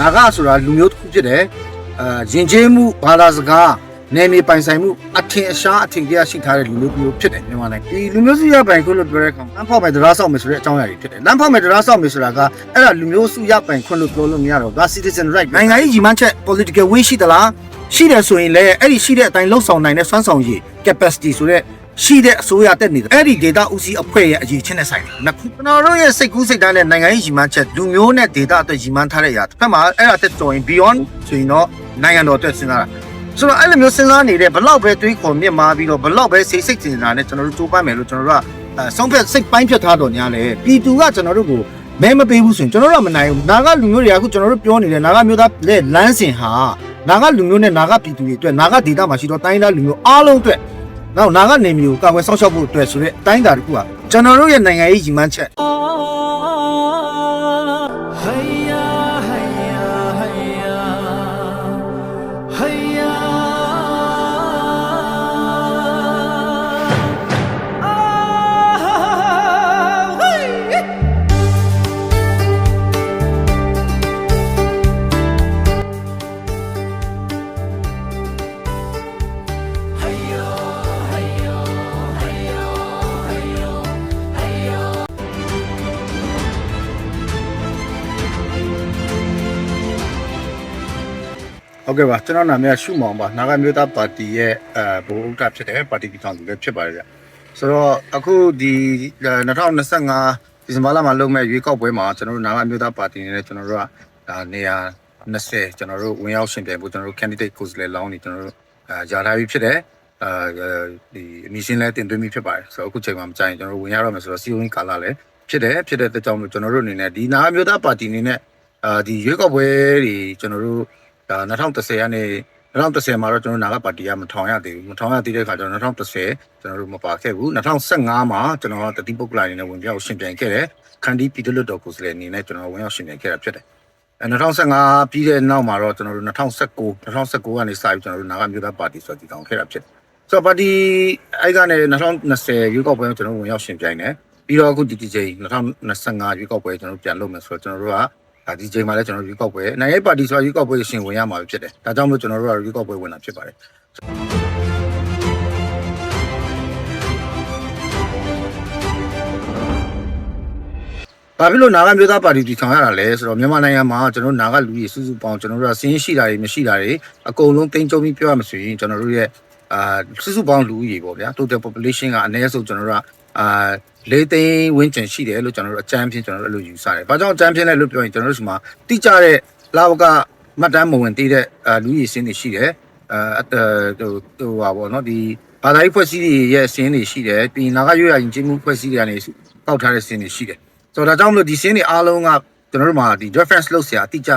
နာဂဆိုတာလူမျိုးတစ်ခုဖြစ်တယ်အာယဉ်ကျေးမှုဘာသာစကားနယ်မြေပိုင်ဆိုင်မှုအထင်အရှားအထင်ကြီးရှိထားတဲ့လူမျိုးမျိုးဖြစ်တယ်မြန်မာနိုင်ငံဒီလူမျိုးစုရပိုင်ခွင့်လို့ပြောတဲ့အခါလမ်းဖောက်မယ်တရားဆောက်မယ်ဆိုတဲ့အကြောင်းအရာတွေဖြစ်တယ်လမ်းဖောက်မယ်တရားဆောက်မယ်ဆိုတာကအဲ့ဒါလူမျိုးစုရပိုင်ခွင့်လို့ပြောလို့မရတော့ဒါ citizen right နိုင်ငံရေးကြီးမှန်းချက် political will ရှိသလားရှိတယ်ဆိုရင်လည်းအဲ့ဒီရှိတဲ့အတိုင်းလှုပ်ဆောင်နိုင်တဲ့စွမ်းဆောင်ရည် capacity ဆိုတဲ့ ရှိတဲ့အစိုးရတက်နေတဲ့အဲ့ဒီ data ဦးစီးအဖွဲ့ရဲ့အရေးချင်းနဲ့ဆိုင်တယ်။နှစ်ခုကျွန်တော်တို့ရဲ့စိတ်ကူးစိတ်ဓာတ်နဲ့နိုင်ငံရေးကြီးမှန်းချက်လူမျိုးနဲ့ data အတွက်ကြီးမှန်းထားတဲ့အရာတစ်ဖက်မှာအဲ့ဒါတက်တော်ရင် beyond ဆိုရင်တော့နိုင်ငံတော်အတွက်စဉ်းစားတာဆိုတော့အဲ့လိုမျိုးစဉ်းစားနေတဲ့ဘလောက်ပဲတွေးခေါ်မြင့်မာပြီးတော့ဘလောက်ပဲစိတ်စိတ်စဉ်းစားနဲ့ကျွန်တော်တို့တိုးပမ်းမယ်လို့ကျွန်တော်တို့ကအဲဆုံးဖြတ်စိတ်ပိုင်းဖြတ်ထားတော်ညာလေပြည်သူကကျွန်တော်တို့ကိုမဲမပေးဘူးဆိုရင်ကျွန်တော်တို့ကမနိုင်ဘူးနာဂလူမျိုးတွေကအခုကျွန်တော်တို့ပြောနေတဲ့နာဂမျိုးသားလက်လမ်းစဉ်ဟာနာဂလူမျိုးနဲ့နာဂပြည်သူတွေအတွက်နာဂဒေတာမှာရှိတော့တိုင်းသားလူမျိုးအားလုံးအတွက် နောက်နာဂနေမျိုးကိုကာကွယ်စောင့်ရှောက်ဖို့အတွက်ဆိုတဲ့အတိုင်းအတာတစ်ခုကကျွန်တော်တို့ရဲ့နိုင်ငံရေးရည်မှန်းချက် ဟုတ်ကဲ့ပါကျွန်တော်နာမည်ကရှုမောင်ပါနာဂမျိုးသားပါတီရဲ့အဲဘိုးဥက္ကဋ္ဌဖြစ်တယ်ပါတီပြည်ထောင်စုလည်းဖြစ်ပါတယ်ဗျဆိုတော့အခုဒီ2025ဒီဇင်ဘာလမှာလုပ်မဲ့ရွေးကောက်ပွဲမှာကျွန်တော်တို့နာဂမျိုးသားပါတီနဲ့ကျွန်တော်တို့ကဒါနေရာ20ကျွန်တော်တို့ဝင်ရောက်ရှင်ပြိုင်ဖို့ကျွန်တော်တို့ candidate ကိုယ်စားလှယ်လောင်းနေကျွန်တော်တို့အာယာထားပြီးဖြစ်တယ်အဲဒီအမီရှင်လည်းတင်သွင်းပြီးဖြစ်ပါတယ်ဆိုတော့အခုချိန်မှာမကြိုင်ကျွန်တော်တို့ဝင်ရတော့မယ်ဆိုတော့စီယုံကာလာလည်းဖြစ်တယ်ဖြစ်တဲ့အတွက်ကြောင့်မို့ကျွန်တော်တို့အနေနဲ့ဒီနာဂမျိုးသားပါတီအနေနဲ့အာဒီရွေးကောက်ပွဲတွေကျွန်တော်တို့ ဒါ2010ကနေ2010မှာတော့ကျွန်တော်နာဂပါတီကမထောင်ရသေးဘူးမထောင်ရသေးတဲ့ခါကျတော့2010ကျွန်တော်တို့မပါခဲ့ဘူး2015မှာကျွန်တော်တတိပုဂ္ဂလာအနေနဲ့ဝင်ပြောက်ရှင်ပြိုင်ခဲ့တယ်ခန္ဒီပြည်သူ့လွှတ်တော်ကိုယ်စားလှယ်အနေနဲ့ကျွန်တော်ဝင်ရောက်ရှင်ပြိုင်ခဲ့တာဖြစ်တယ်အဲ2015ပြီးတဲ့နောက်မှာတော့ကျွန်တော်တို့2019 2019ကနေစပြီးကျွန်တော်တို့နာဂမျိုးသားပါတီဆိုတည်ထောင်ခဲ့တာဖြစ်တယ်ဆိုတော့ပါတီအဲ့ကနေ2020ရွေးကောက်ပွဲကိုကျွန်တော်ဝင်ရောက်ရှင်ပြိုင်တယ်ပြီးတော့အခုဒီဒီချိန်2025ရွေးကောက်ပွဲကျွန်တော်ပြန်လုပ်မယ်ဆိုတော့ကျွန်တော်တို့က ဒါဒီချိန်မှာလည်းကျွန်တော်ရွေးကောက်ပွဲနိုင်ငံရေးပါတီဆိုတာရွေးကောက်ပွဲရှင်ဝင်ရမှာဖြစ်တယ်ဒါကြောင့်မို့ကျွန်တော်တို့ကရွေးကောက်ပွဲဝင်တာဖြစ်ပါတယ်ဘာဖြစ်လို့နာဂမျိုးသားပါတီတည်ထောင်ရတာလဲဆိုတော့မြန်မာနိုင်ငံမှာကျွန်တော်တို့နာဂလူကြီးစုစုပေါင်းကျွန်တော်တို့ကစင်းရှိတာတွေမရှိတာတွေအကုန်လုံးတင်းကြုံပြီးပြောရမှာဆိုရင်ကျွန်တော်တို့ရဲ့အာစုစုပေါင်းလူကြီးပေါ့ဗျာ total population ကအနည်းဆုံးကျွန်တော်တို့က အာလေးသိန်းဝင်းကျင်ရှိတယ်လို့ကျွန်တော်တို့အကြမ်းဖြင့်ကျွန်တော်တို့အဲ့လိုယူဆတယ်။ဘာကြောင့်အကြမ်းဖြင့်လဲလို့ပြောရင်ကျွန်တော်တို့ဒီမှာတိကျတဲ့လာဝကမှတ်တမ်းမဝင်သေးတဲ့လူကြီးစင်းတွေရှိတယ်။အဲဟိုဟိုပါဘောနော်ဒီဘာသာရေးဖွဲ့စည်းတွေရဲ့စင်းတွေရှိတယ်။ပြီးနာဂရွေရရင်ချင်းမှုဖွဲ့စည်းတွေကနေပောက်ထားတဲ့စင်းတွေရှိတယ်။ဆိုတော့ဒါကြောင့်မလို့ဒီစင်းတွေအားလုံးကကျွန်တော်တို့မှာဒီ reference လုပ်စရာအတိအကျ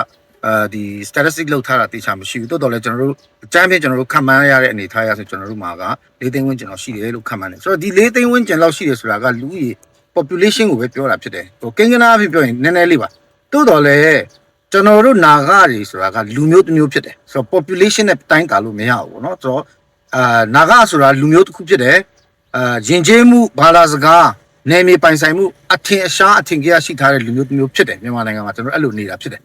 အဲဒီ statistic လောက်ထားတာတေချာမရှိဘူးတိုးတော်လည်းကျွန်တော်တို့အကြမ်းဖြင့်ကျွန်တော်တို့ခံမှန်းရတဲ့အနေထားရဆိုကျွန်တော်တို့မှာက၄သိန်းဝန်းကျင်လောက်ရှိတယ်လို့ခံမှန်းတယ်ဆိုတော့ဒီ၄သိန်းဝန်းကျင်လောက်ရှိတယ်ဆိုတာကလူကြီး population ကိုပဲပြောတာဖြစ်တယ်ဟိုကိန်းကနာဖြစ်ပြောရင်နည်းနည်းလေးပါတိုးတော်လည်းကျွန်တော်တို့နာဂတွေဆိုတာကလူမျိုးတစ်မျိုးဖြစ်တယ်ဆိုတော့ population နဲ့တိုင်းတာလို့မရဘူးเนาะဆိုတော့အာနာဂဆိုတာလူမျိုးတစ်ခုဖြစ်တယ်အာယဉ်ကျေးမှုဘာသာစကားနယ်မြေပိုင်ဆိုင်မှုအထင်အရှားအထင်ကြီးရှိထားတဲ့လူမျိုးတစ်မျိုးဖြစ်တယ်မြန်မာနိုင်ငံမှာကျွန်တော်အဲ့လိုနေတာဖြစ်တယ်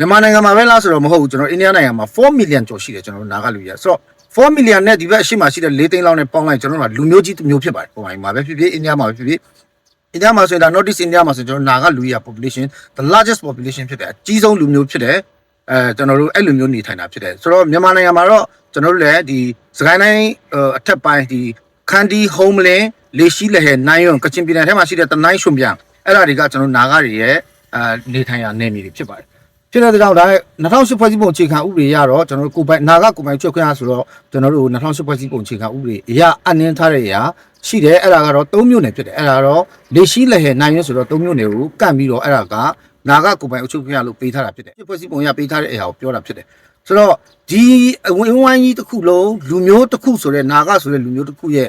မြန်မာနိုင်ငံမှာပဲလားဆိုတော့မဟုတ်ဘူးကျွန်တော်အိန္ဒိယနိုင်ငံမှာ4 million ကျော်ရှိတယ်ကျွန်တော်တို့နားကလူကြီးဆိုတော့4 million နဲ့ဒီဘက်အရှိမရှိတဲ့4သိန်းလောက်နဲ့ပေါင်းလိုက်ကျွန်တော်တို့ကလူမျိုးကြီးတစ်မျိုးဖြစ်ပါတယ်ပုံမှန်မှာပဲဖြစ်ဖြစ်အိန္ဒိယမှာပဲဖြစ်ဖြစ်အိန္ဒိယမှာဆိုရင်ဒါ North East India မှာဆိုရင်ကျွန်တော်နားကလူကြီး population the largest population ဖြစ်တယ်အကြီးဆုံးလူမျိုးဖြစ်တယ်အဲကျွန်တော်တို့အဲ့လိုမျိုးနေထိုင်တာဖြစ်တယ်ဆိုတော့မြန်မာနိုင်ငံမှာတော့ကျွန်တော်တို့လည်းဒီစကိုင်းတိုင်းအထက်ပိုင်းဒီခန္ဒီ homeland လေရှိလဟဲနိုင်ယွန်ကချင်ပြည်နယ်ထဲမှာရှိတဲ့တနိုင်းရွှွန်ပြန်အဲ့ဒါတွေကကျွန်တော်နားကတွေရဲ့အာနေထိုင်ရာနယ်မြေတွေဖြစ်ပါတယ် ဖြစ်တဲ့ကြောင့်ဒါ2008ဖွဲ့စည်းပုံအခြေခံဥပဒေရတော့ကျွန်တော်တို့ကိုပိုင်နာဂကိုပိုင်ချုပ်ခွင့်ရဆိုတော့ကျွန်တော်တို့2008ဖွဲ့စည်းပုံအခြေခံဥပဒေအရာအနှင်းထားတဲ့အရာရှိတယ်အဲ့ဒါကတော့3မျိုးနယ်ဖြစ်တယ်အဲ့ဒါတော့လေရှိလက်ဟဲနိုင်ရဆိုတော့3မျိုးနယ်ကိုကန့်ပြီးတော့အဲ့ဒါကနာဂကိုပိုင်အချုပ်ခွင့်ရလို့ပေးထားတာဖြစ်တယ်ဖွဲ့စည်းပုံရပေးထားတဲ့အရာကိုပြောတာဖြစ်တယ်ဆိုတော့ဒီအဝင်းဝိုင်းကြီးတစ်ခုလုံးလူမျိုးတစ်ခုဆိုတဲ့နာဂဆိုတဲ့လူမျိုးတစ်ခုရဲ့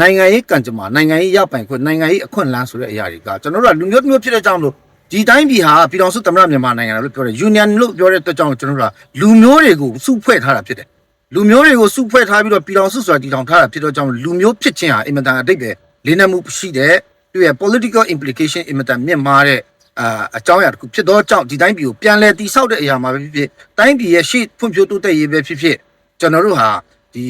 နိုင်ငံရေးကံကြမ္မာနိုင်ငံရေးရပိုင်ခွင့်နိုင်ငံရေးအခွင့်အလမ်းဆိုတဲ့အရာတွေကကျွန်တော်တို့ကလူမျိုးတစ်မျိုးဖြစ်တဲ့ကြောင့်လို့ ဒီတိုင်းပြည်ဟာပြည်တော်စုသမ္မတမြန်မာနိုင်ငံလို့ပြောတယ် union လို့ပြောတဲ့အတွက်ကြောင့်ကျွန်တော်တို့ကလူမျိုးတွေကိုစုဖွဲ့ထားတာဖြစ်တယ်လူမျိုးတွေကိုစုဖွဲ့ထားပြီးတော့ပြည်တော်စုဆိုတာတည်ထောင်ထားတာဖြစ်တော့ကြောင့်လူမျိုးဖြစ်ခြင်းဟာအင်မတန်အတိတ်ပဲလေးနက်မှုရှိတဲ့သူရဲ့ political implication အင်မတန်မြင့်မားတဲ့အာအကြောင်းအရာတစ်ခုဖြစ်သောကြောင့်ဒီတိုင်းပြည်ကိုပြန်လည်တည်ဆောက်တဲ့အရာမှာပဲဖြစ်ဖြစ်တိုင်းပြည်ရဲ့ရှေ့ဖွံ့ဖြိုးတိုးတက်ရေးပဲဖြစ်ဖြစ်ကျွန်တော်တို့ဟာဒီ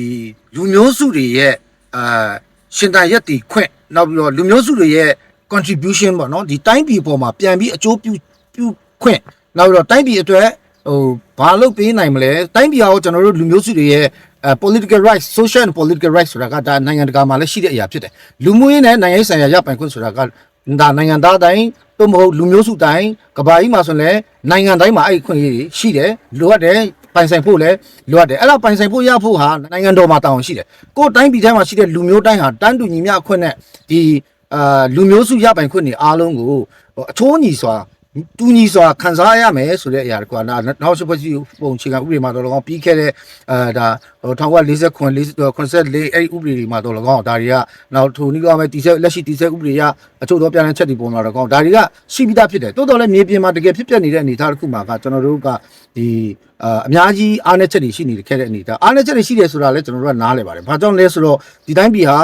လူမျိုးစုတွေရဲ့အာရှင်တန်ရက်တီခွင့်နောက်ပြီးတော့လူမျိုးစုတွေရဲ့ contribution ပေါ့နော်ဒီတိုင်းပြည်ပေါ်မှာပြန်ပြီးအကျိုးပြုပြုခွင့်နောက်ပြီးတော့တိုင်းပြည်အတွက်ဟိုဘာလုပ်ပေးနိုင်မလဲတိုင်းပြည်အောင်ကျွန်တော်တို့လူမျိုးစုတွေရဲ့အဲ political rights social and political rights ဆိုတာကဒါနိုင်ငံတကာမှာလည်းရှိတဲ့အရာဖြစ်တယ်လူမှုရေးနဲ့နိုင်ငံရေးဆိုင်ရာရပိုင်ခွင့်ဆိုတာကဒါနိုင်ငံသားတိုင်းသို့မဟုတ်လူမျိုးစုတိုင်းကဘာကြီးမှာဆိုရင်လည်းနိုင်ငံတိုင်းမှာအဲ့ဒီခွင့်ရေးတွေရှိတယ်လိုအပ်တယ်ပိုင်ဆိုင်ဖို့လည်းလိုအပ်တယ်အဲ့ဒါပိုင်ဆိုင်ဖို့ရဖို့ဟာနိုင်ငံတော်မှာတောင်းရှိတယ်ကိုယ်တိုင်းပြည်ထဲမှာရှိတဲ့လူမျိုးတိုင်းဟာတန်းတူညီမျှအခွင့်နဲ့ဒီ အာလူမျိုးစုရပိုင်ခွင့်တွေအားလုံးကိုဟိုအချိုးညီစွာတူညီစွာခံစားရမယ်ဆိုတဲ့အရာတကွာနောက်နောက်ဆက်ဖွဲ့စည်းပုံအခြေခံဥပဒေမှာတော့လကောင်းပြီးခဲ့တဲ့အဲဒါဟို1949 84အဲ့ဒီဥပဒေတွေမှာတော့လကောင်းဒါတွေကနောက်ထိုနည်းကမဲ့တီဆက်လက်ရှိတီဆက်ဥပဒေရအချို့တော့ပြန်လည်ချက်တွေပုံလာတော့ကောင်းဒါတွေကရှိပြီးသားဖြစ်တယ်တိုးတော်လည်းမြေပြင်မှာတကယ်ဖြစ်ပျက်နေတဲ့အနေအထားတစ်ခုမှာကကျွန်တော်တို့ကဒီအာအများကြီးအားနည်းချက်တွေရှိနေခဲ့တဲ့အနေအထားအားနည်းချက်တွေရှိတယ်ဆိုတာလည်းကျွန်တော်တို့ကနားလည်ပါတယ်ဘာကြောင့်လဲဆိုတော့ဒီတိုင်းပြည်ဟာ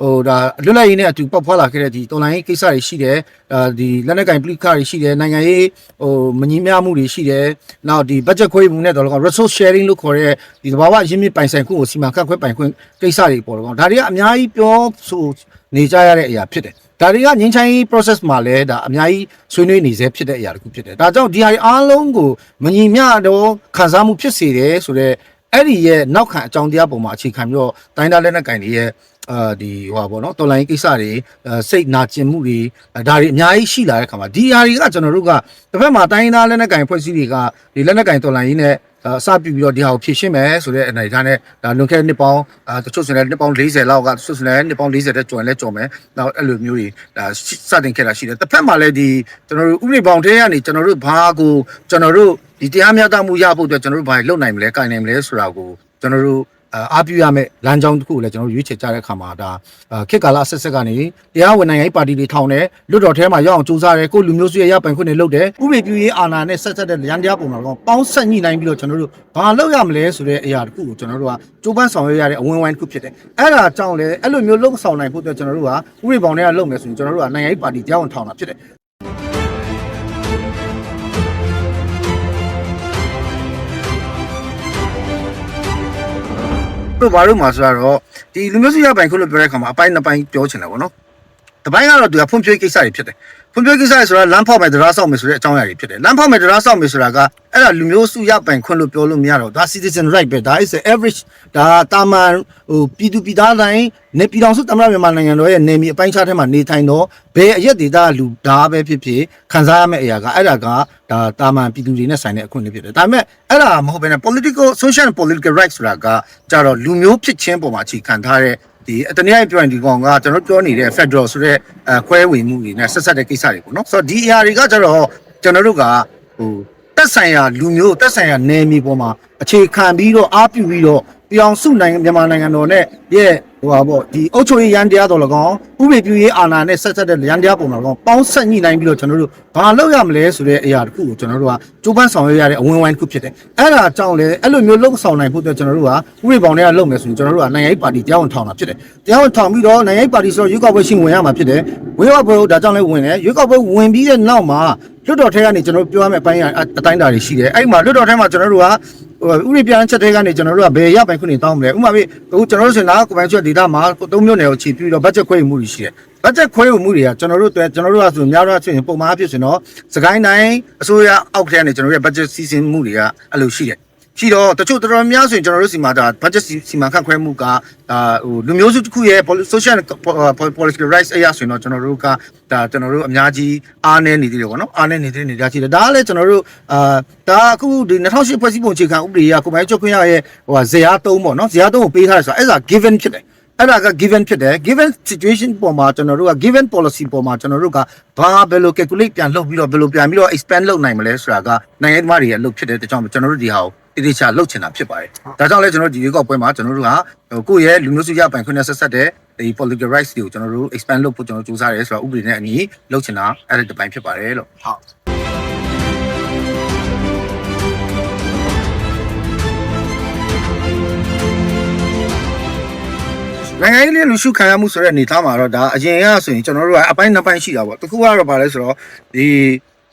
ဟိုဒါလွတ်လပ်ရေးနဲ့အတူပေါက်ဖွာလာခဲ့တဲ့ဒီတော်လိုင်းရေးကိစ္စတွေရှိတယ်အာဒီလက်နက်ကင်ပလိခတွေရှိတယ်နိုင်ငံရေးဟိုမငြင်းမြမှုတွေရှိတယ်နောက်ဒီ budget ခွဲမှုနဲ့တော့လောက resource sharing လို့ခေါ်တဲ့ဒီသဘာဝရင်းမြစ်ပိုင်ဆိုင်ခွင့်ကိုစီမံခန့်ခွဲပိုင်ခွင့်ကိစ္စတွေပေါ်တော့ဒါတွေကအများကြီးပြောဆိုနေကြရတဲ့အရာဖြစ်တယ်ဒါတွေကငင်းချိုင်း process မှာလည်းဒါအများကြီးဆွေးနွေးနေစေဖြစ်တဲ့အရာတစ်ခုဖြစ်တယ်ဒါကြောင့်ဒီဟာတွေအားလုံးကိုမညီမျှတော့ခံစားမှုဖြစ်စေတယ်ဆိုတော့အဲ့ဒီရဲ့နောက်ခံအကြောင်းတရားပုံမှာအခြေခံပြီးတော့တိုင်းသားလက်နက်ကင်တွေရဲ့ အာဒီဟိုပါဘောနော်တော်လိုင်းကိစ္စတွေအဲစိတ်နာကျင်မှုတွေအဲဒါတွေအများကြီးရှိလာတဲ့ခါမှာဒီဟာတွေကကျွန်တော်တို့ကတစ်ဖက်မှာတိုင်းသားလက်နက်ကင်ဖွဲ့စည်းတွေကဒီလက်နက်ကင်တော်လိုင်းရေးနဲ့အစပြုပြီးတော့ဒီဟာကိုဖြည့်ရှင်းမယ်ဆိုတဲ့အနေအထားနဲ့ဒါလွန်ခဲ့တဲ့နှစ်ပေါင်းအာတချို့ဆိုရင်လည်းနှစ်ပေါင်း40လောက်ကတချို့ဆိုရင်လည်းနှစ်ပေါင်း40တဲ့ကျော်ရင်လည်းကျော်မယ်နောက်အဲ့လိုမျိုးတွေဒါစတင်ခဲ့တာရှိတယ်တစ်ဖက်မှာလည်းဒီကျွန်တော်တို့ဥပဒေပေါင်းထဲကနေကျွန်တော်တို့ဘာကိုကျွန်တော်တို့ဒီတရားမျှတမှုရဖို့အတွက်ကျွန်တော်တို့ဘာလုပ်နိုင်မလဲကင်နိုင်မလဲဆိုတာကိုကျွန်တော်တို့ အာအားပြုရမယ့်လမ်းကြောင်းတစ်ခုကိုလည်းကျွန်တော်တို့ရွေးချယ်ကြတဲ့အခါမှာဒါအာခေတ်ကာလဆက်ဆက်ကနေတရားဝင်နိုင်ငံရေးပါတီတွေထောင်တယ်လွတ်တော်ထဲမှာရောက်အောင်စူးစမ်းတယ်ကိုယ့်လူမျိုးစုရဲ့ရပိုင်ခွင့်တွေလုပ်တယ်ဥပဒေပြုရေးအာဏာနဲ့ဆက်ဆက်တဲ့ရန်တရားပုံမှာတော့ပေါင်းဆက်ညှိနှိုင်းပြီးတော့ကျွန်တော်တို့ဘာလုပ်ရမလဲဆိုတဲ့အရာတစ်ခုကိုကျွန်တော်တို့ကကြိုးပမ်းဆောင်ရွက်ရတဲ့အဝင်ဝိုင်းတစ်ခုဖြစ်တယ်အဲ့ဒါကြောင့်လည်းအဲ့လိုမျိုးလှုပ်ဆောင်နိုင်ဖို့အတွက်ကျွန်တော်တို့ကဥပဒေပေါင်းတွေကလုပ်မယ်ဆိုရင်ကျွန်တော်တို့ကနိုင်ငံရေးပါတီတရားဝင်ထောင်တာဖြစ်တယ် တို့ဘာလို့မှာဆိုတော့ဒီလူမျိုးစုရပိုင်ခွင့်လို့ပြောတဲ့အခါမှာအပိုင်းနှစ်ပိုင်းပြောချင်တယ်ဗောနော်။တစ်ပိုင်းကတော့သူကဖွံ့ဖြိုးရေးကိစ္စတွေဖြစ်တယ်။ ဖွံ့ဖြိုးရေးကိစ္စတွေဆိုတာလမ်းဖောက်မယ်တရားဆောက်မယ်ဆိုတဲ့အကြောင်းအရာတွေဖြစ်တယ်။လမ်းဖောက်မယ်တရားဆောက်မယ်ဆိုတာကအဲ့ဒါလူမျိုးစုရပိုင်ခွင့်လို့ပြောလို့မရတော့ဒါ citizen right ပဲဒါ is the average ဒါတာမန်ဟိုပြည်သူပြည်သားတိုင်းနေပြည်တော်စုသမ္မတမြန်မာနိုင်ငံတော်ရဲ့နေမီအပိုင်းခြားထဲမှာနေထိုင်တော့ဘယ်အရက်ဒေသလူဒါပဲဖြစ်ဖြစ်ခံစားရမယ့်အရာကအဲ့ဒါကဒါတာမန်ပြည်သူတွေနဲ့ဆိုင်တဲ့အခွင့်အရေးဖြစ်တယ်။ဒါပေမဲ့အဲ့ဒါမဟုတ်ဘဲနဲ့ political social and political rights ဆိုတာကကြတော့လူမျိုးဖြစ်ချင်းပုံမှာအခြေခံထားတဲ့ ဒီအတနည်းအားဖြင့်ပြောရင်ဒီကောင်ကကျွန်တော်ပြောနေတဲ့ Federal ဆိုတဲ့အဲခွဲဝေမှုတွေနဲ့ဆက်ဆက်တဲ့ကိစ္စတွေပေါ့နော်ဆိုတော့ဒီအရာတွေကကျတော့ကျွန်တော်တို့ကဟိုတက်ဆိုင်ရာလူမျိုးတက်ဆိုင်ရာနယ်မြေပေါ်မှာအခြေခံပြီးတော့အားပြုပြီးတော့ပြောင်စုနိုင်ငံမြန်မာနိုင်ငံတော်နဲ့ရဲ့ ဟိုပါပေါ့ဒီအုပ်ချုပ်ရေးရန်တရားတော်၎င်းဥပဒေပြုရေးအာဏာနဲ့ဆက်ဆက်တဲ့ရန်တရားပုံမှာ၎င်းပေါင်းဆက်ညှိနှိုင်းပြီးတော့ကျွန်တော်တို့ဘာလုပ်ရမလဲဆိုတဲ့အရာတစ်ခုကိုကျွန်တော်တို့ကကြိုးပမ်းဆောင်ရွက်ရတဲ့အဝင်ဝိုင်းတစ်ခုဖြစ်တယ်အဲ့ဒါကြောင့်လည်းအဲ့လိုမျိုးလှုပ်ဆောင်နိုင်ဖို့အတွက်ကျွန်တော်တို့ကဥပဒေပေါင်းတွေကလုပ်မယ်ဆိုရင်ကျွန်တော်တို့ကနိုင်ငံရေးပါတီတရားဝင်ထောင်တာဖြစ်တယ်တရားဝင်ထောင်ပြီးတော့နိုင်ငံရေးပါတီဆိုတော့ရွေးကောက်ပွဲရှိဝင်ရမှာဖြစ်တယ်ရွေးကောက်ပွဲကိုဒါကြောင့်လည်းဝင်တယ်ရွေးကောက်ပွဲဝင်ပြီးတဲ့နောက်မှာလွတ်တော်ထဲကနေကျွန်တော်တို့ပြောရမယ့်အပိုင်းအတိုင်းအတာတွေရှိတယ်အဲ့ဒီမှာလွတ်တော်ထဲမှာကျွန်တော်တို့ကဟို ဥရိပြန်ချက်တဲ့ကနေကျွန်တော်တို့ကဘယ်ရပိုင်ခွင့်တွေတောင်းမလဲဥပမာပြအခုကျွန်တော်တို့ဆိုရင်နားကိုပိုင်ချက်ဒေတာမှာသုံးမျိုးနယ်ကိုခြေပြီးတော့ဘတ်ဂျက်ခွဲမှုတွေရှိတယ်ဘတ်ဂျက်ခွဲမှုတွေကကျွန်တော်တို့အတွက်ကျွန်တော်တို့ကဆိုများတော့ဆိုရင်ပုံမှန်အဖြစ်ဆိုရင်တော့စကိုင်းတိုင်းအစိုးရအောက်ထဲကနေကျွန်တော်တို့ရဲ့ဘတ်ဂျက်စီစဉ်မှုတွေကအဲ့လိုရှိတယ် ရှိတော့တချို့တော်တော်များဆိုရင်ကျွန်တော်တို့စီမှာဒါ budget စီမံခန့်ခွဲမှုကဒါဟိုလူမျိုးစုတစ်ခုရဲ့ social political rights အရာဆိုရင်တော့ကျွန်တော်တို့ကဒါကျွန်တော်တို့အများကြီးအားနည်းနေသေးတယ်ပေါ့နော်အားနည်းနေတဲ့နေရာရှိတယ်ဒါကလည်းကျွန်တော်တို့အာဒါအခုဒီ2008ဖွဲ့စည်းပုံအခြေခံဥပဒေကကိုယ်ပိုင်ချုပ်ခွင့်ရရဲ့ဟိုဇေယျ3ပေါ့နော်ဇေယျ3ကိုပေးထားတယ်ဆိုတော့အဲ့ဒါ given ဖြစ်တယ်အဲ့ဒါက given ဖြစ်တယ် given situation ပေါ်မှာကျွန်တော်တို့က given policy ပေါ်မှာကျွန်တော်တို့ကဘာဘယ်လို calculate ပြန်လုပ်ပြီးတော့ဘယ်လိုပြန်ပြီးတော့ expand လုပ်နိုင်မလဲဆိုတာကနိုင်ငံရေးသမားတွေရဲ့အလုပ်ဖြစ်တဲ့တကြောင်ကျွန်တော်တို့ဒီဟာကို တိတိကျကျလုပ်ချင်တာဖြစ်ပါတယ်ဒါကြောင့်လဲကျွန်တော်တို့ဒီရွေးကောက်ပွဲမှာကျွန်တော်တို့ကဟိုကိုယ့်ရဲ့လူမျိုးစုရပိုင်ခွင့်နဲ့ဆက်ဆက်တဲ့ဒီ political rights တွေကိုကျွန်တော်တို့ expand လုပ်ဖို့ကျွန်တော်တို့စူးစမ်းရဲဆိုတော့ဥပဒေနဲ့အညီလုပ်ချင်တာအဲ့ဒါတစ်ပိုင်းဖြစ်ပါတယ်လို့ဟုတ်နိုင်ငံရေးလေးလူရှုခံရမှုဆိုတဲ့အနေအထားမှာတော့ဒါအရင်ကဆိုရင်ကျွန်တော်တို့ကအပိုင်းနှစ်ပိုင်းရှိတာပေါ့တစ်ခုကတော့ဗာလဲဆိုတော့ဒီ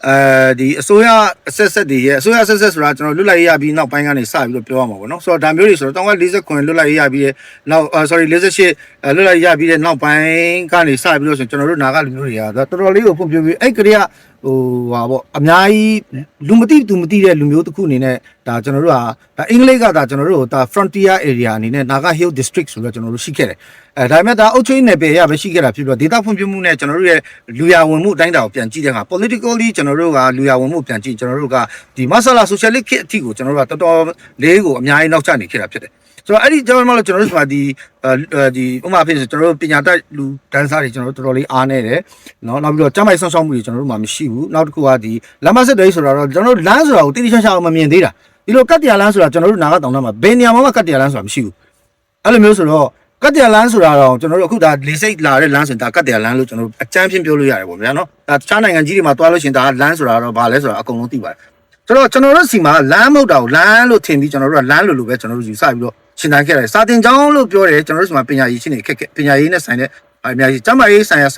အဲဒီအစိုးရအဆက်ဆက်တွေရဲ့အစိုးရအဆက်ဆက်ဆိုတာကျွန်တော်လွတ်လပ်ရေးရပြီးနောက်ပိုင်းကနေစပြီးတော့ပြောရမှာပေါ့နော်ဆိုတော့ဒါမျိုးတွေဆိုတော့တောင်က49လွတ်လပ်ရေးရပြီးရဲ့နောက် sorry 48လွတ်လပ်ရေးရပြီးတဲ့နောက်ပိုင်းကနေစပြီးတော့ဆိုကျွန်တော်တို့နာကလူမျိုးတွေကတော်တော်လေးကိုဖွံ့ဖြိုးပြီးအဲ့ကလေးက ဟိုဟာပေါ့အများကြီးလူမသိသူမသိတဲ့လူမျိုးတစ်ခုအနေနဲ့ဒါကျွန်တော်တို့ဟာဒါအင်္ဂလိပ်ကဒါကျွန်တော်တို့ဒါ frontier area အနေနဲ့နာဂ hill district ဆိုတော့ကျွန်တော်တို့ရှိခဲ့တယ်အဲဒါပေမဲ့ဒါအုပ်ချုပ်ရေးနယ်ပယ်ရပဲရှိခဲ့တာဖြစ်ပြီးတော့ဒေသဖွံ့ဖြိုးမှုနဲ့ကျွန်တော်တို့ရဲ့လူရဝင်မှုအတိုင်းအတာကိုပြန်ကြည့်တဲ့အခါ politically ကျွန်တော်တို့ကလူရဝင်မှုပြန်ကြည့်ကျွန်တော်တို့ကဒီ masala socialist ခေတ်အထိကိုကျွန်တော်တို့ကတော်တော်လေးကိုအများကြီးနောက်ကျနေခဲ့တာဖြစ်တယ် ဆိုတော့အဲ့ဒီကျွန်တော်တို့ကျွန်တော်တို့ဆိုတာဒီအဲဒီဥမာဖြစ်ဆိုကျွန်တော်တို့ပညာတတ်လူတန်းစားတွေကျွန်တော်တို့တော်တော်လေးအားနေတယ်เนาะနောက်ပြီးတော့ကျမ်းမိုက်ဆောင်းဆောင်းမှုတွေကျွန်တော်တို့မှမရှိဘူးနောက်တစ်ခုကဒီလမ်းမဆက်တွေဆိုတော့ကျွန်တော်တို့လမ်းဆိုတာကိုတိတိကျကျမမြင်သေးတာဒီလိုကတ်တရားလမ်းဆိုတာကျွန်တော်တို့နာဂတောင်တန်းမှာဘယ်နေရာမှာမှကတ်တရားလမ်းဆိုတာမရှိဘူးအဲ့လိုမျိုးဆိုတော့ကတ်တရားလမ်းဆိုတာတော့ကျွန်တော်တို့အခုဒါလေစိတ်လာတဲ့လမ်းစင်ဒါကတ်တရားလမ်းလို့ကျွန်တော်တို့အကြမ်းဖျင်းပြောလို့ရတယ်ပေါ့ဗျာနော်ဒါတခြားနိုင်ငံကြီးတွေမှာတွားလို့ရှရင်ဒါလမ်းဆိုတာတော့ဘာလဲဆိုတာအကုန်လုံးသိပါတယ်ဆိုတော့ကျွန်တော်တို့စီမှာလမ်းမဟုတ်တာကိုလမ်းလို့ထင်ပြီးကျွန်တော်တို့ကလမ်းလို့လို့ပဲကျွန်တော်တို့ယူဆပြီးတော့ ရှင်းတန်းခဲ့တယ်စာတင်ကျောင်းလို့ပြောတယ်ကျွန်တော်တို့စီမှာပညာရေးချင်းတွေခက်ခက်ပညာရေးနဲ့ဆိုင်တဲ့အများကြီးကျန်းမာရေးဆိုင်ရာ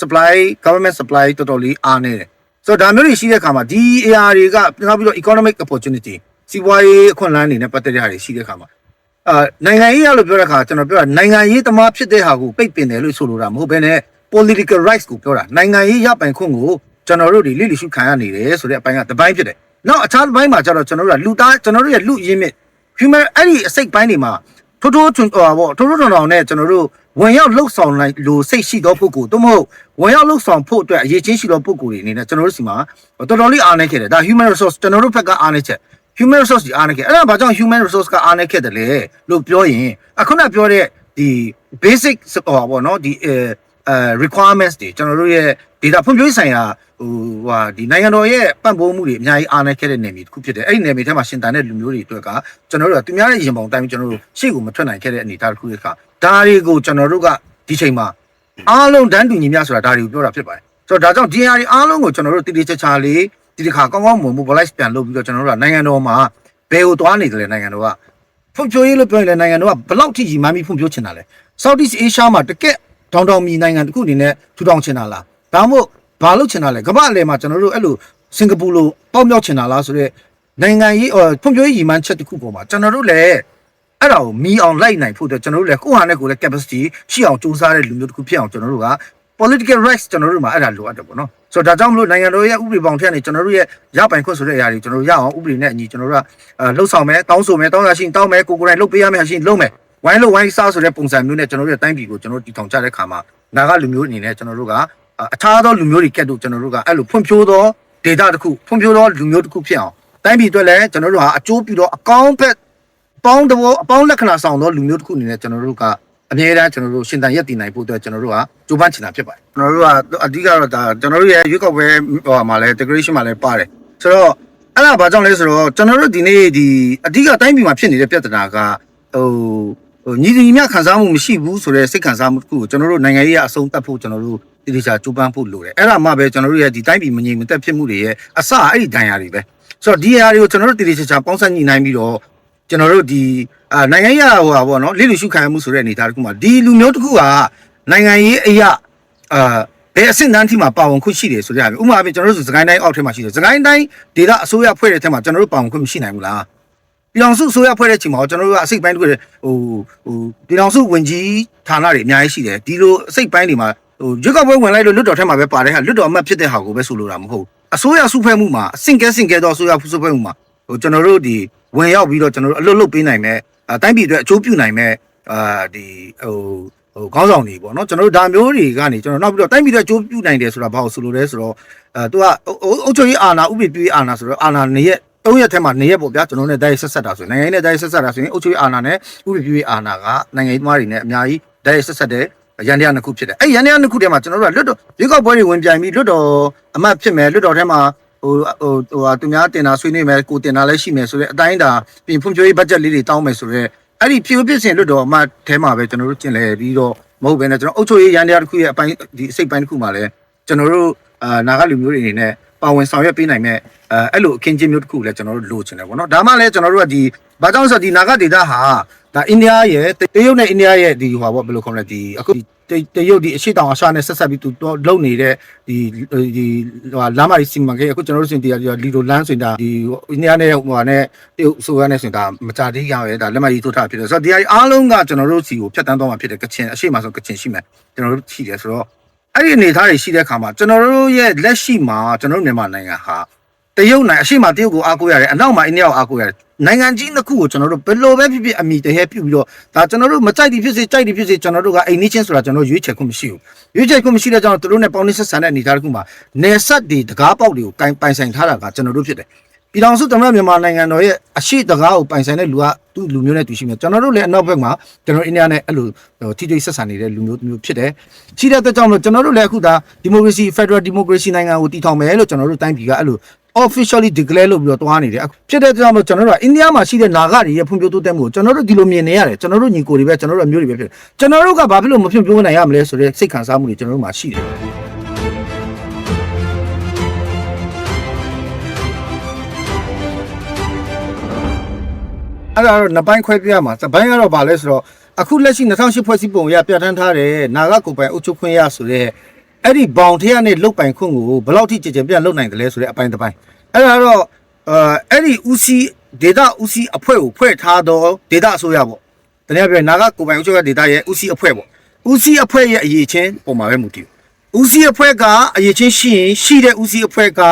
supply government supply တော်တော်လေးအားနေတယ်ဆိုတော့ဒါမျိုးတွေရှိတဲ့အခါမှာဒီ AR တွေကနောက်ပြီးတော့ economic opportunity စီးပွားရေးအခွင့်အလမ်းတွေနဲ့ပတ်သက်တဲ့ဟာတွေရှိတဲ့အခါမှာအာနိုင်ငံရေးရလို့ပြောတဲ့အခါကျွန်တော်ပြောတာနိုင်ငံရေးသမားဖြစ်တဲ့ဟာကိုပိတ်ပင်တယ်လို့ဆိုလိုတာမဟုတ်ဘဲနဲ့ political rights ကိုပြောတာနိုင်ငံရေးရပိုင်ခွင့်ကိုကျွန်တော်တို့တွေလိလိရှုခံရနေတယ်ဆိုတဲ့အပိုင်းကတစ်ပိုင်းဖြစ်တယ်။နောက်အခြားတစ်ပိုင်းမှာကျတော့ကျွန်တော်တို့ကလူသားကျွန်တော်တို့ရဲ့လူရင်းမြစ် human အဲ့ဒီအစိတ်ပိုင်းတွေမှာထိုးထိုးထွန်းဟောပေါ့ထိုးထိုးထွန်းထွန်းနဲ့ကျွန်တော်တို့ဝင်ရောက်လှုပ်ဆောင်လိုက်လို့စိတ်ရှိသောပုဂ္ဂိုလ်သို့မဟုတ်ဝင်ရောက်လှုပ်ဆောင်ဖို့အတွက်အရေးချင်းရှိသောပုဂ္ဂိုလ်တွေအနေနဲ့ကျွန်တော်တို့စီမှာတော်တော်လေးအားနေခဲ့တယ်ဒါ human resource ကျွန်တော်တို့ဘက်ကအားနေချက် human resource ကြီးအားနေခဲ့အဲ့ဒါဘာကြောင့် human resource ကအားနေခဲ့တယ်လဲလို့ပြောရင်အခုနပြောတဲ့ဒီ basic ဟောပေါ့နော်ဒီအဲအဲ requirements တွေကျွန်တော်တို့ရဲ့ data ဖွံ့ဖြိုးရေးဆိုင်ရာဟိုဟာဒီနိုင်ငံတော်ရဲ့ပံ့ပိုးမှုတွေအများကြီးအားနည်းခဲ့တဲ့နေမြေတစ်ခုဖြစ်တယ်အဲ့ဒီနေမြေထဲမှာရှင်တန်တဲ့လူမျိုးတွေအတွက်ကကျွန်တော်တို့ကသူများရဲ့ရင်ပုံအတိုင်းကျွန်တော်တို့ရှေ့ကိုမထွက်နိုင်ခဲ့တဲ့အနေအထားတစ်ခုရဲ့ခါဒါတွေကိုကျွန်တော်တို့ကဒီချိန်မှာအားလုံးတန်းတူညီမျှဆိုတာဒါတွေကိုပြောတာဖြစ်ပါတယ်ဆိုတော့ဒါကြောင့် DR အားလုံးကိုကျွန်တော်တို့တည်တည်ချာချာလေးဒီတစ်ခါကောင်းကောင်းမွန် mobilize ပြန်လုပ်ပြီးတော့ကျွန်တော်တို့ကနိုင်ငံတော်မှာဘယ်ကိုသွားနေတယ်လဲနိုင်ငံတော်ကဖွံ့ဖြိုးရေးလို့ပြောရင်လည်းနိုင်ငံတော်ကဘယ်လောက်ထိကြီးမှန်းပြီးဖွံ့ဖြိုးချင်တာလဲ Southeast Asia မှာတကက်တောင်တောင်မီနိုင်ငံတစ်ခုအနေနဲ့ထူထောင်ချင်တာလား ဒါမှမဟုတ်ဘာလို့ချင်တာလဲကမ္ဘာအလယ်မှာကျွန်တော်တို့အဲ့လိုစင်ကာပူလိုပေါက်မြောက်ချင်တာလားဆိုတော့နိုင်ငံရေးအော်ဖွံ့ဖြိုးရေးရည်မှန်းချက်တစ်ခုပေါ်မှာကျွန်တော်တို့လည်းအဲ့ဒါကိုမီအောင်လိုက်နိုင်ဖို့အတွက်ကျွန်တော်တို့လည်းကိုယ့်ဟာနဲ့ကိုယ်လည်း capacity ရှိအောင်စူးစမ်းတဲ့လူမျိုးတစ်ခုဖြစ်အောင်ကျွန်တော်တို့က political rights ကျွန်တော်တို့မှာအဲ့ဒါလိုအပ်တယ်ပေါ့နော်ဆိုတော့ဒါကြောင့်မလို့နိုင်ငံတော်ရဲ့ဥပဒေပေါင်းထက်နေကျွန်တော်တို့ရဲ့ရပိုင်ခွင့်ဆိုတဲ့အရာတွေကျွန်တော်တို့ရအောင်ဥပဒေနဲ့အညီကျွန်တော်တို့ကအဲလှုပ်ဆောင်မယ်တောင်းဆိုမယ်တောင်းရရှိရင်တောင်းမယ်ကိုကိုယ်တိုင်လှုပ်ပေးရမယ်ရှိရင်လုပ်မယ်ဝိုင်းလို့ဝိုင်းစားဆိုတဲ့ပုံစံမျိုးနဲ့ကျွန်တော်တို့ရဲ့တိုင်းပြည်ကိုကျွန်တော်တို့တည်ထောင်ကြတဲ့ခါမှာနာကလူမျိုးအနေနဲ့ကျွန်တော်တို့က အခြားသောလူမျိုးတွေကဲ့သို့ကျွန်တော်တို့ကအဲ့လိုဖွံ့ဖြိုးသော data တစ်ခုဖွံ့ဖြိုးသောလူမျိုးတစ်ခုဖြစ်အောင်တိုင်းပြည်အတွက်လည်းကျွန်တော်တို့ဟာအကျိုးပြုသောအကောင်းဘက်ပေါင်းတော်အပေါင်းလက္ခဏာဆောင်သောလူမျိုးတစ်ခုအနေနဲ့ကျွန်တော်တို့ကအမြဲတမ်းကျွန်တော်တို့ရှင်တန်ရက်တည်နိုင်ဖို့အတွက်ကျွန်တော်တို့ကကြိုးပမ်းချင်တာဖြစ်ပါတယ်ကျွန်တော်တို့ကအဓိကတော့ဒါကျွန်တော်တို့ရဲ့ရွေးကောက်ပွဲဟိုမှာလည်း decoration မှာလည်းပါတယ်ဆိုတော့အဲ့ဒါဘာကြောင့်လဲဆိုတော့ကျွန်တော်တို့ဒီနေ့ဒီအဓိကတိုင်းပြည်မှာဖြစ်နေတဲ့ပြဿနာကဟိုဟိုညီညီမျှခံစားမှုမရှိဘူးဆိုတဲ့စိတ်ခံစားမှုတစ်ခုကိုကျွန်တော်တို့နိုင်ငံရေးအဆုံးသတ်ဖို့ကျွန်တော်တို့ တတိချာကြိုးပမ်းဖို့လိုတယ်အဲ့ဒါမှပဲကျွန်တော်တို့ရဲ့ဒီတိုင်းပြည်မငြိမ်မသက်ဖြစ်မှုတွေရဲ့အစအဲ့ဒီဒဏ်ရာတွေပဲဆိုတော့ဒီအရာတွေကိုကျွန်တော်တို့တတိချာပေါင်းစပ်ညှိနှိုင်းပြီးတော့ကျွန်တော်တို့ဒီအာနိုင်ငံရေးဟိုပါပေါ့နော်လိလူရှုခံမှုဆိုတဲ့အနေအထားတစ်ခုမှာဒီလူမျိုးတစ်ခုကနိုင်ငံရေးအရာအာဘယ်အဆင့်တန်းထိမှာပါဝင်ခွင့်ရှိတယ်ဆိုတဲ့အပြင်ဥပမာအပြင်ကျွန်တော်တို့ဆိုစကိုင်းတိုင်းအောက်ထဲမှာရှိတယ်စကိုင်းတိုင်းဒေသအစိုးရဖွဲ့တဲ့ထဲမှာကျွန်တော်တို့ပါဝင်ခွင့်မရှိနိုင်ဘူးလားပြည်အောင်စုအစိုးရဖွဲ့တဲ့ချိန်မှာကျွန်တော်တို့ကအစိတ်ပိုင်းတစ်ခုဟိုဟိုပြည်အောင်စုဝင်ကြီးဌာနတွေအများကြီးရှိတယ်ဒီလိုအစိတ်ပိုင်းတွေမှာ ဟိုရွက်ကောက်ပွဲဝင်လိုက်လို့လွတ်တော်ထဲမှာပဲပါတယ်ဟာလွတ်တော်အမတ်ဖြစ်တဲ့ဟာကိုပဲဆိုလိုတာမဟုတ်အစိုးရစုဖွဲ့မှုမှာအဆင့်ကဲဆင့်ကဲသောအစိုးရစုဖွဲ့မှုမှာဟိုကျွန်တော်တို့ဒီဝင်ရောက်ပြီးတော့ကျွန်တော်တို့အလွတ်လွတ်ပေးနိုင်မဲ့အတိုင်းပြည်အတွက်အကျိုးပြုနိုင်မဲ့အာဒီဟိုဟိုခေါင်းဆောင်တွေပေါ့နော်ကျွန်တော်တို့ဒါမျိုးတွေကနေကျွန်တော်နောက်ပြီးတော့တိုင်းပြည်အတွက်အကျိုးပြုနိုင်တယ်ဆိုတာဘာလို့ဆိုလိုလဲဆိုတော့အဲသူကအုပ်ချုပ်ရေးအာဏာဥပဒေပြုရေးအာဏာဆိုတော့အာဏာနေရက်၃ရက်ထဲမှာနေရက်ပေါ့ဗျာကျွန်တော်နဲ့တိုက်ရိုက်ဆက်ဆက်တာဆိုရင်နိုင်ငံရေးနဲ့တိုက်ရိုက်ဆက်ဆက်တာဆိုရင်အုပ်ချုပ်ရေးအာဏာနဲ့ဥပဒေပြုရေးအာဏာကနိုင်ငံရေးသမားတွေနဲ့အများကြီးတိုက်ရိုက်ဆက်ဆက်တဲ့ ရန်တရားနှစ်ခုဖြစ်တယ်အဲ့ရန်တရားနှစ်ခုထဲမှာကျွန်တော်တို့ကလွတ်တော်ရွေးကောက်ပွဲတွေဝင်ပြိုင်ပြီးလွတ်တော်အမတ်ဖြစ်မယ်လွတ်တော်ထဲမှာဟိုဟိုဟိုဟာသူများတင်တာဆွေးနွေးမယ်ကိုတင်တာလည်းရှိမယ်ဆိုတော့အတိုင်းဒါပြင်ဖွံ့ဖြိုးရေးဘတ်ဂျက်လေးတွေတောင်းမယ်ဆိုတော့အဲ့ဒီဖြိုးဖြစ်စဉ်လွတ်တော်အမတ်ထဲမှာပဲကျွန်တော်တို့ကျင်လည်ပြီးတော့မဟုတ်ဘဲနဲ့ကျွန်တော်အုပ်ချုပ်ရေးရန်တရားတစ်ခုရဲ့အပိုင်းဒီအစိတ်ပိုင်းတစ်ခုမှာလည်းကျွန်တော်တို့အာနာဂလူမျိုးတွေအနေနဲ့ပါဝင်ဆောင်ရွက်ပေးနိုင်မဲ့အဲအဲ့လိုအခင်းချင်းမျိုးတစ်ခုလည်းကျွန်တော်တို့လိုချင်တယ်ပေါ့နော်ဒါမှလည်းကျွန်တော်တို့ကဒီဘာကြောင့်လဲဆိုတော့ဒီနာဂဒေတာဟာ ဒါအိန္ဒိယရဲ့တရုတ်နဲ့အိန္ဒိယရဲ့ဒီဟိုပါပေါ့ဘယ်လိုခေါ်မလဲဒီအခုတရုတ်ဒီအရှိတောင်အရှာနဲ့ဆက်ဆက်ပြီးသူလုံနေတဲ့ဒီဒီဟိုလမ်းမကြီးစီမံကိန်းအခုကျွန်တော်တို့စင်တီကလီလိုလမ်းစင်တာဒီအိန္ဒိယနဲ့ဟိုဟာနဲ့တရုတ်ဆိုရနဲ့စင်တာမကြသေးကြရဲဒါလက်မကြီးထိုးထားဖြစ်တယ်ဆိုတော့ဒီအအားလုံးကကျွန်တော်တို့စီကိုဖြတ်တန်းသွားမှာဖြစ်တယ်ကချင်အရှိမဆိုကချင်ရှိမယ်ကျွန်တော်တို့ရှိတယ်ဆိုတော့အဲ့ဒီအနေအထားတွေရှိတဲ့အခါမှာကျွန်တော်တို့ရဲ့လက်ရှိမှာကျွန်တော်တို့မြန်မာနိုင်ငံဟာ တရုတ်နိုင်အရှိမတရုတ်ကိုအားကိုးရတယ်အနောက်မှာအိန္ဒိယကိုအားကိုးရတယ်နိုင်ငံကြီးနှစ်ခုကိုကျွန်တော်တို့ဘယ်လိုပဲဖြစ်ဖြစ်အမိတဟဲပြုတ်ပြီးတော့ဒါကျွန်တော်တို့မကြိုက်သည်ဖြစ်စေကြိုက်သည်ဖြစ်စေကျွန်တော်တို့ကအိမ်နီးချင်းဆိုတာကျွန်တော်ရွေးချယ်ခွင့်မရှိဘူးရွေးချယ်ခွင့်မရှိတဲ့ကြောင့်သူတို့နဲ့ပေါင်းနေဆက်ဆံတဲ့အနေအထားတစ်ခုမှာနယ်ဆက်တွေတကားပေါက်တွေကိုပိုင်ပိုင်ဆိုင်ထားတာကကျွန်တော်တို့ဖြစ်တယ်ပြည်တော်စုသမ္မတမြန်မာနိုင်ငံတော်ရဲ့အရှိတကားကိုပိုင်ဆိုင်တဲ့လူကသူ့လူမျိုးနဲ့တူရှိမယ်ကျွန်တော်တို့လည်းအနောက်ဘက်မှာကျွန်တော်အိန္ဒိယနဲ့အဲ့လိုထိထိဆက်ဆံနေတဲ့လူမျိုးမျိုးဖြစ်တယ်ရှိတဲ့အတွက်ကြောင့်မလို့ကျွန်တော်တို့လည်းအခုဒါဒီမိုကရေစီ Federal Democracy နိုင်ငံကိုတည်ထောင်မယ်လို့ကျွန်တော်တို့တိုင်းပြည်ကအဲ့လို officially declare လုပ်ပြီးတော့တွားနေတယ်အခုဖြစ်တဲ့ကြောင့်မို့ကျွန်တော်တို့ကအိန္ဒိယမှာရှိတဲ့နာဂတွေရဲ့ဖွံ့ဖြိုးတိုးတက်မှုကိုကျွန်တော်တို့ဒီလိုမြင်နေရတယ်ကျွန်တော်တို့ညီကိုတွေပဲကျွန်တော်တို့အမျိုးတွေပဲဖြစ်တယ်ကျွန်တော်တို့ကဘာဖြစ်လို့မဖွံ့ဖြိုးနိုင်ရမလဲဆိုတဲ့စိတ်ခံစားမှုတွေကျွန်တော်တို့မှာရှိတယ်အဲ့ဒါတော့နှစ်ပိုင်းခွဲပြရမှာတစ်ပိုင်းကတော့ဗာလဲဆိုတော့အခုလက်ရှိ2008ဖွဲ့စည်းပုံအရပြဋ္ဌာန်းထားတဲ့နာဂကိုယ်ပိုင်အုပ်ချုပ်ခွင့်ရဆိုတဲ့ အဲ့ဒီဘောင်ထရနဲ့လုတ်ပိုင်ခွင့်ကိုဘယ်လောက်ထိကြည်ကြံပြန်လုတ်နိုင်တယ်လဲဆိုတဲ့အပိုင်းတစ်ပိုင်းအဲ့ဒါတော့အာအဲ့ဒီဦးစီးဒေတာဦးစီးအဖွဲ့ကိုဖွဲ့ထားတော့ဒေတာအစိုးရပေါ့တနည်းပြောရင်နာဂကိုယ်ပိုင်အုပ်ချုပ်ခွင့်ဒေတာရဲ့ဦးစီးအဖွဲ့ပေါ့ဦးစီးအဖွဲ့ရဲ့အရေးချင်းပုံမှာပဲမူတည်ဦးစီးအဖွဲ့ကအရေးချင်းရှိရင်ရှိတဲ့ဦးစီးအဖွဲ့က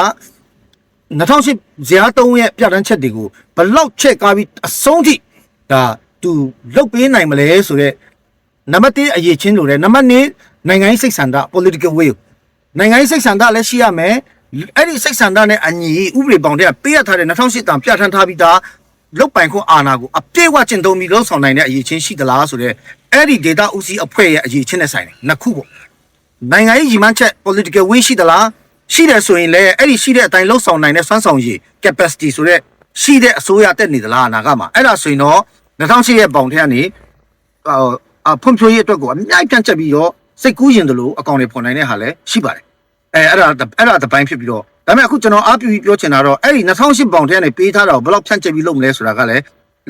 2008ဇာတ်တုံးရဲ့ပြဋ္ဌာန်းချက်တွေကိုဘလောက်ချက်ကားပြီးအဆုံးထိဒါသူလုတ်ပေးနိုင်မလဲဆိုတော့နံပါတ်1အရေးချင်းလို့တယ်နံပါတ်2 နိုင်ငံရေးစိတ်ဆန္ဒ political will နိုင်ငံရေးစိတ်ဆန္ဒလည်းရှိရမယ်အဲ့ဒီစိတ်ဆန္ဒနဲ့အညီဥပဒေပေါင်းတဲ့ပေးရထားတဲ့2008တန်ပြဋ္ဌာန်းထားပြီးသားလုတ်ပိုင်ခွင့်အာဏာကိုအပြည့်အဝကျင့်သုံးပြီးလှုပ်ဆောင်နိုင်တဲ့အရေးချင်းရှိသလားဆိုတော့အဲ့ဒီ data ဦးစီးအဖွဲ့ရဲ့အရေးချင်းနဲ့ဆိုင်တယ်နှစ်ခုပေါ့နိုင်ငံရေးရည်မှန်းချက် political will ရှိသလားရှိတယ်ဆိုရင်လည်းအဲ့ဒီရှိတဲ့အတိုင်းလှုပ်ဆောင်နိုင်တဲ့စွမ်းဆောင်ရည် capacity ဆိုတဲ့ရှိတဲ့အစိုးရတက်နေသလားအနာကမှာအဲ့ဒါဆိုရင်တော့2008ရဲ့ပေါင်ထက်ကနေအာအဖွံ့ဖြိုးရေးအတွက်ကိုအများကြီးပြန်ချက်ပြီးတော့ စိတ်ကူးရင်တလို့အကောင့်တွေဖွင့်နိုင်တဲ့ဟာလည်းရှိပါတယ်အဲအဲ့ဒါအဲ့ဒါတစ်ပိုင်းဖြစ်ပြီးတော့ဒါပေမဲ့အခုကျွန်တော်အားပြုပြီးပြောချင်တာတော့အဲ့ဒီ2008ပေါင်ထက်ကနေပေးထားတာကိုဘယ်လောက်ဖြန့်ချက်ပြီးလုပ်မလဲဆိုတာကလည်း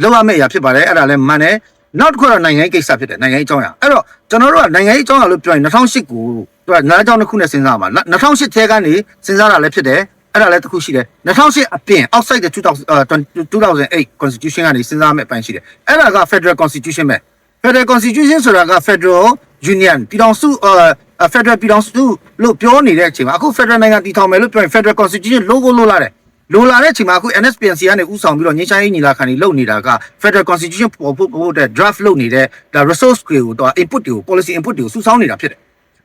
လောက်ရမယ့်အရာဖြစ်ပါတယ်အဲ့ဒါလည်းမှန်တယ်နောက်တစ်ခုကတော့နိုင်ငံရေးကိစ္စဖြစ်တယ်နိုင်ငံရေးအကြောင်းအရာအဲ့တော့ကျွန်တော်တို့ကနိုင်ငံရေးအကြောင်းအရာလို့ပြောရင်2008ကိုသူကနားကြောင်းတစ်ခုနဲ့စဉ်းစားမှာ2008ထဲကနေစဉ်းစားတာလည်းဖြစ်တယ်အဲ့ဒါလည်းတစ်ခုရှိတယ်2008အပြင် outside the 2000 2008 constitution ကနေစဉ်းစားမယ့်အပိုင်းရှိတယ်အဲ့ဒါက federal constitution ပဲ federal constitution ဆိုတာက federal union ပြည်တော်စုအာ federal ပြည်တော်စုလို့ပြောနေတဲ့အချိန်မှာအခု federal နိုင်ငံတည်ထောင်မယ်လို့ပြောရင် federal constitution လို့ကိုလို့လာတယ်လိုလာတဲ့အချိန်မှာအခု NSPNC ကနေဥဆောင်ပြီးတော့ငင်းချိုင်းညီလာခံတွေလုပ်နေတာက Federal Constitution ပေါ်ဖို့ဖို့တဲ့ draft လုပ်နေတဲ့ဒါ resource တွေကိုတော့ input တွေကို policy input တွေကိုစုဆောင်းနေတာဖြစ်တယ်